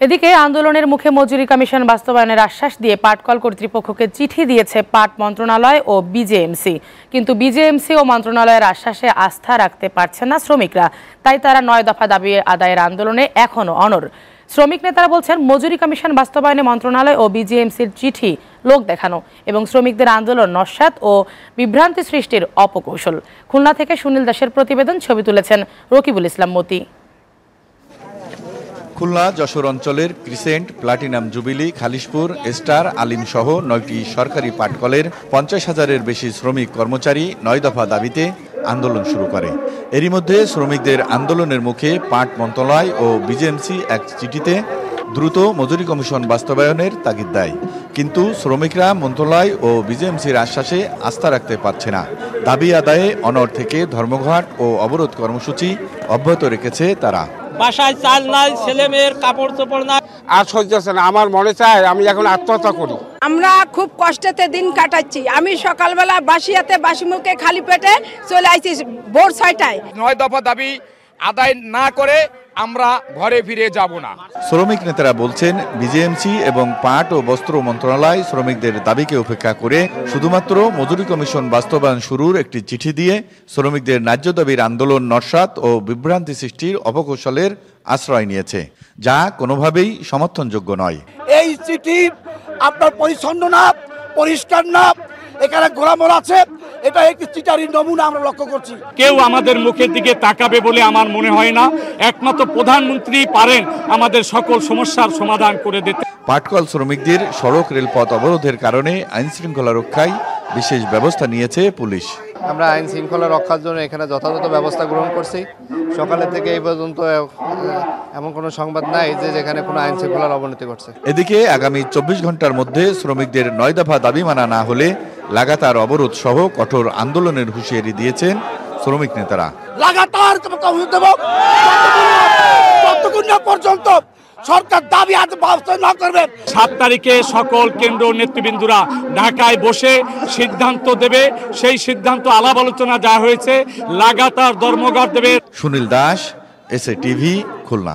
এদিকে আন্দোলনের মুখে মজুরি কমিশন বাস্তবায়নের আশ্বাস দিয়ে পাটকল কর্তৃপক্ষকে চিঠি দিয়েছে পাট মন্ত্রণালয় ও বিজেএমসি। কিন্তু বিজেএমসি ও মন্ত্রণালয়ের আশ্বাসে আস্থা রাখতে পারছে না শ্রমিকরা। তাই তারা নয় দফা দাবি আদায়ের আন্দোলনে এখনও অনর শ্রমিক নেতারা বলছেন, মজুরি কমিশন বাস্তবায়নে মন্ত্রণালয় ও বিজেএমসির চিঠি লোক দেখানো এবং শ্রমিকদের আন্দোলন নস্যাৎ ও বিভ্রান্তি সৃষ্টির অপকৌশল। খুলনা থেকে সুনীল দাসের প্রতিবেদন ছবি তুলেছেন রকিবুল ইসলাম মতি। খুলনা, যশোর অঞ্চলের crescent, platinum jubilee, Khalishpur star Alim সহ নয়টি সরকারি পাটকলের পঞ্চাশ হাজারের বেশি শ্রমিক কর্মচারী নয় দফা দাবিতে আন্দোলন শুরু করে। এরই মধ্যে শ্রমিকদের আন্দোলনের মুখে পাট মন্ত্রণালয় ও বিজেএমসি এক চিঠিতে দ্রুত মজুরি কমিশন বাস্তবায়নের তাগিদ দেয়। কিন্তু শ্রমিকরা মন্ত্রণালয় ও বিজেএমসির আশ্বাসে আস্থা রাখতে পারছে না। দাবি আদায়ে অনর থেকে ধর্মঘট ও অবরোধ কর্মসূচি অব্যাহত রেখেছে তারা। বাসায় চাল নাই ছেলে মেয়ের কাপড় চোপড় নাই। আর সহ্য হচ্ছে না। আমার মনে চায় আমি এখন আত্মহত্যা করি। আমরা খুব কষ্টেতে দিন কাটাচ্ছি। আমি সকালবেলা বাসিয়াতে বাসি মুখে খালি পেটে চলে আইছি ভোর ছয়টায়। নয় দফা দাবি আদায় না করে আমরা ঘরে ফিরে যাব না। শ্রমিক নেতারা বলছেন বিজেএমসি এবং পাট ও বস্ত্র মন্ত্রণালয় শ্রমিকদের দাবিকে উপেক্ষা করে শুধুমাত্র মজুরি কমিশন বাস্তবায়ন শুরুর একটি চিঠি দিয়ে শ্রমিকদের ন্যায্য দাবির আন্দোলন নস্বাত ও বিভ্রান্তি সৃষ্টির অপকৌশলের আশ্রয় নিয়েছে যা কোনোভাবেই সমর্থনযোগ্য নয়। এই চিঠি আপনার পরিচ্ছন্ন না পরিষ্কার না এখানে গোলামল আছে। এটা একটি চিটারির নমুনা আমরা লক্ষ্য করছি। কেউ আমাদের মুখের দিকে তাকাবে বলে আমার মনে হয় না। একমাত্র প্রধানমন্ত্রী পারেন আমাদের সকল সমস্যার সমাধান করে দিতে। পাটকল শ্রমিকদের সড়ক রেলপথ অবরোধের কারণে আইন শৃঙ্খলা রক্ষায় বিশেষ ব্যবস্থা নিয়েছে পুলিশ। আমরা আইন শৃঙ্খলা রক্ষার জন্য এখানে যথাযথ ব্যবস্থা গ্রহণ করছি। সকালে থেকে এই পর্যন্ত এমন কোনো সংবাদ নাই যে যেখানে কোনো আইন শৃঙ্খলার অবনতি ঘটছে। এদিকে আগামী চব্বিশ ঘণ্টার মধ্যে শ্রমিকদের নয় দফা দাবি মানা না হলে লাগাতার অবরোধ সহ কঠোর আন্দোলনের হুঁশিয়ারি দিয়েছেন শ্রমিক নেতারা। লাগাতার পর্যন্ত সরকার দাবি আজ বাস্তবায়ন না করবে। সাত তারিখে সকল কেন্দ্র নেতৃবৃন্দরা ঢাকায় বসে সিদ্ধান্ত দেবে। সেই সিদ্ধান্ত আলাপ আলোচনা যা হয়েছে লাগাতার ধর্মঘট দেবে। Sunil Das S TV Khulna.